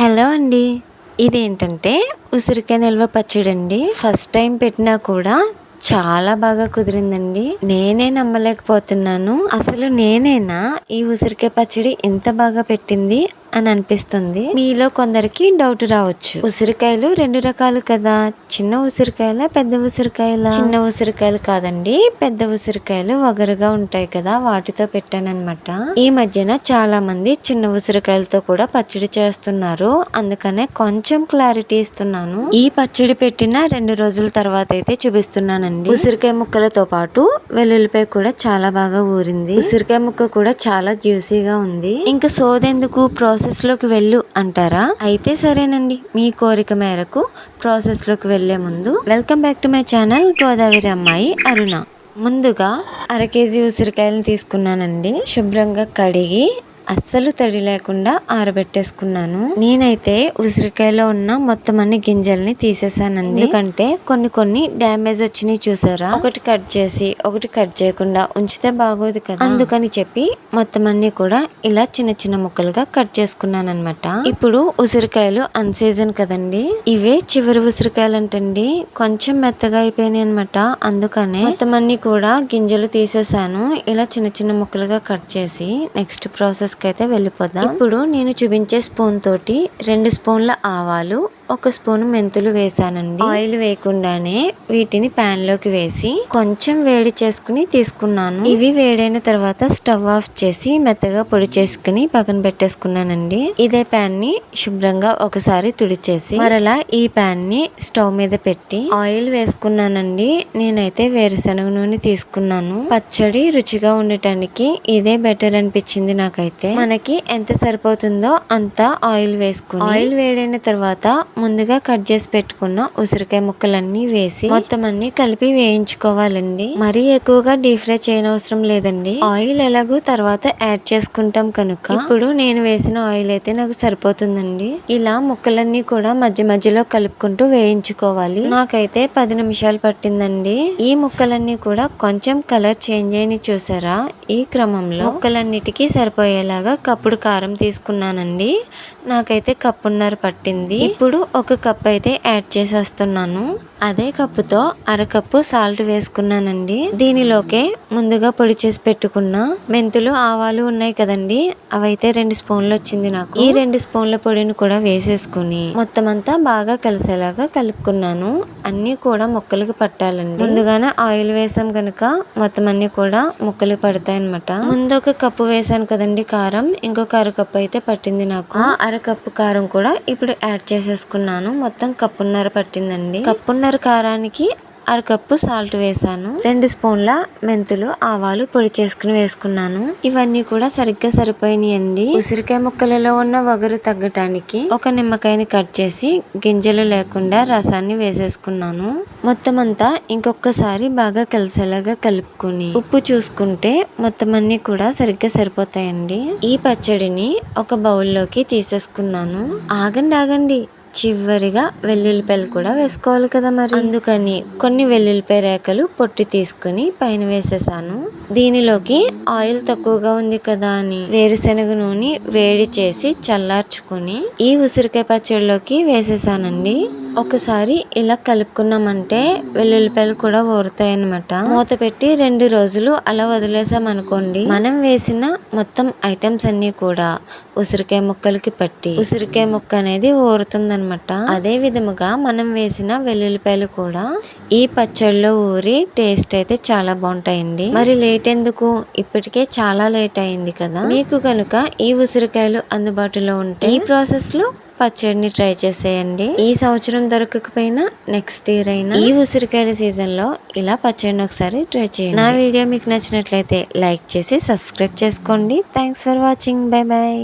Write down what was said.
Hello అండి. ఇదేంటంటే ఉసిరికాయ నిల్వ పచ్చడి అండి ఫస్ట్ టైం పెట్టినా కూడా చాలా బాగా కుదిరిందండి. నేనే నమ్మలేకపోతున్నాను. అసలు నేనేనా ఈ ఉసిరికాయ పచ్చడి ఎంత బాగా పెట్టింది? అని అనిపిస్తుంది. మీలో కొందరికి డౌట్ రావచ్చు. ఉసిరికాయలు రెండు రకాలు కదా? చిన్న ఉసిరికాయల పెద్ద ఉసిరికాయల? చిన్న ఉసిరికాయలు కాదండి. పెద్ద ఉసిరికాయలు వగరుగా ఉంటాయి కదా? వాటితో పెట్టానన్నమాట. ఈ మధ్యన చాలా మంది చిన్న ఉసిరికాయలతో కూడా పచ్చడి చేస్తున్నారు. అందుకనే కొంచెం క్లారిటీ ఇస్తున్నాను. ఈ పచ్చడి పెట్టిన రెండు రోజుల తర్వాత అయితే చూపిస్తున్నానండి. ఉసిరికాయ ముక్కలతో పాటు వెల్లుల్లిపాయ కూడా చాలా బాగా ఊరింది. ఉసిరికాయ ముక్క కూడా చాలా జ్యూసీగా ఉంది. ఇంకా సోదెందుకు? ప్రాసెస్ ప్రాసెస్లోకి వెళ్ళు అంటారా? అయితే సరేనండి. మీ కోరిక మేరకు ప్రాసెస్లోకి వెళ్ళే వెళ్ళే ముందు welcome back to my channel Godavari అమ్మాయి అరుణ. ముందుగా అర కేజీ ఉసిరికాయలు తీసుకున్నానండి. శుభ్రంగా కడిగి అస్సలు తడి లేకుండా ఆరబెట్టేసుకున్నాను. నేనైతే ఉసిరికాయలో ఉన్న మొత్తం అన్ని గింజల్ని తీసేసానండి. ఎందుకంటే కొన్ని కొన్ని డ్యామేజ్ వచ్చినాయి చూసారా? ఒకటి కట్ చేసి ఒకటి కట్ చేయకుండా ఉంచితే బాగోదు కదా? అందుకని చెప్పి మొత్తం అన్ని కూడా ఇలా చిన్న చిన్న ముక్కలుగా కట్ చేసుకున్నాను అనమాట ఇప్పుడు ఉసిరికాయలు అన్ సీజన్ కదండి. ఇవే చివరి ఉసిరికాయలు అంటండి కొంచెం మెత్తగా అయిపోయినాయి అనమాట అందుకనే మొత్తం అన్ని కూడా గింజలు తీసేసాను. ఇలా చిన్న చిన్న ముక్కలుగా కట్ చేసి నెక్స్ట్ ప్రాసెస్ అయితే వెళ్ళిపోదాం. ఇప్పుడు నేను చూపించే స్పూన్ తోటి రెండు స్పూన్ల ఆవాలు ఒక స్పూన్ మెంతులు వేసానండి ఆయిల్ వేయకుండానే వీటిని ప్యాన్లోకి వేసి కొంచెం వేడి చేసుకుని తీసుకున్నాను. ఇవి వేడైన తర్వాత స్టవ్ ఆఫ్ చేసి మెత్తగా పొడి చేసుకుని పక్కన పెట్టేసుకున్నానండి. ఇదే ప్యాన్ని శుభ్రంగా ఒకసారి తుడిచేసి మరలా ఈ ప్యాన్ని స్టవ్ మీద పెట్టి ఆయిల్ వేసుకున్నానండి. నేనైతే వేరుశనగ నూనె తీసుకున్నాను. పచ్చడి రుచిగా ఉండటానికి ఇదే బెటర్ అనిపించింది నాకైతే. మనకి ఎంత సరిపోతుందో అంత ఆయిల్ వేసుకుని ఆయిల్ వేడైన తర్వాత ముందుగా కట్ చేసి పెట్టుకున్న ఉసిరికాయ ముక్కలన్నీ వేసి మొత్తం అన్ని కలిపి వేయించుకోవాలండి. మరీ ఎక్కువగా డీప్ ఫ్రై చేయనవసరం లేదండి. ఆయిల్ ఎలాగో తర్వాత యాడ్ చేసుకుంటాం కనుక ఇప్పుడు నేను వేసిన ఆయిల్ అయితే నాకు సరిపోతుందండి. ఇలా ముక్కలన్నీ కూడా మధ్య మధ్యలో కలుపుకుంటూ వేయించుకోవాలి. నాకైతే పది నిమిషాలు పట్టిందండి. ఈ ముక్కలన్నీ కూడా కొంచెం కలర్ చేంజ్ అయిన చూసారా? ఈ క్రమంలో ముక్కలన్నిటికీ సరిపోయేలాగా కప్పుడు కారం తీసుకున్నానండి. నాకైతే కప్పున్నర పట్టింది. ఇప్పుడు ఒక కప్ అయితే యాడ్ చేసేస్తున్నాను. అదే కప్పుతో అరకప్పు సాల్ట్ వేసుకున్నానండి. దీనిలోకే ముందుగా పొడి చేసి పెట్టుకున్న మెంతులు ఆవాలు ఉన్నాయి కదండి. అవైతే రెండు స్పూన్లు వచ్చింది నాకు. ఈ రెండు స్పూన్ల పొడిని కూడా వేసేసుకుని మొత్తం అంతా బాగా కలిసేలాగా కలుపుకున్నాను. అన్ని కూడా ముక్కలకు పట్టాలండి. ముందుగానే ఆయిల్ వేసాం కనుక మొత్తం అన్ని కూడా ముక్కలు పడతాయి అనమాట ముందు ఒక కప్పు వేసాను కదండి కారం. ఇంకొక అరకప్పు అయితే పట్టింది నాకు. ఆ అరకప్పు కారం కూడా ఇప్పుడు యాడ్ చేసేసుకున్నాను. మొత్తం కప్పున్నర పట్టిందండి. కప్పున్నర కారానికి అరకప్పు సాల్ట్ వేసాను. రెండు స్పూన్ల మెంతులు ఆవాలు పొడి చేసుకుని వేసుకున్నాను. ఇవన్నీ కూడా సరిగ్గా సరిపోయినాయండి. ఉసిరికాయ ముక్కలలో ఉన్న వగరు తగ్గటానికి ఒక నిమ్మకాయని కట్ చేసి గింజలు లేకుండా రసాన్ని వేసేసుకున్నాను. మొత్తం అంతా ఇంకొకసారి బాగా కలిసేలాగా కలుపుకొని ఉప్పు చూసుకుంటే మొత్తం అన్ని కూడా సరిగ్గా సరిపోతాయండి. ఈ పచ్చడిని ఒక బౌల్లోకి తీసేసుకున్నాను. ఆగండి ఆగండి. చివరిగా వెల్లుల్లిపాయలు కూడా వేసుకోవాలి కదా మరి. అందుకని కొన్ని వెల్లుల్లిపాయ రేఖలు పొట్టి తీసుకుని పైన వేసేసాను. దీనిలోకి ఆయిల్ తక్కువగా ఉంది కదా అని వేరుశనగ నూనె వేడి చేసి చల్లార్చుకుని ఈ ఉసిరికాయ పచ్చడిలోకి వేసేసానండి. ఒకసారి ఇలా కలుపుకున్నామంటే వెల్లుల్లిపాయలు కూడా ఊరుతాయి అనమాట మూత పెట్టి రెండు రోజులు అలా వదిలేసాం అనుకోండి మనం వేసిన మొత్తం ఐటమ్స్ అన్ని కూడా ఉసిరికాయ ముక్కలకి పట్టి ఉసిరికాయ ముక్క అనేది ఊరుతుంది అనమాట అదే విధముగా మనం వేసిన వెల్లుల్లిపాయలు కూడా ఈ పచ్చడిలో ఊరి టేస్ట్ అయితే చాలా బాగుంటాయండి. మరి లేట్ ఎందుకు? ఇప్పటికే చాలా లేట్ అయింది కదా. మీకు కనుక ఈ ఉసిరికాయలు అందుబాటులో ఉంటే ఈ ప్రాసెస్లో పచ్చడిని ట్రై చేసేయండి. ఈ సంవత్సరం దొరకకపోయినా నెక్స్ట్ ఇయర్ అయినా ఈ ఉసిరికాయల సీజన్లో ఇలా పచ్చడిని ఒకసారి ట్రై చేయండి. నా వీడియో మీకు నచ్చినట్లయితే లైక్ చేసి సబ్స్క్రైబ్ చేసుకోండి. Thanks for watching. Bye bye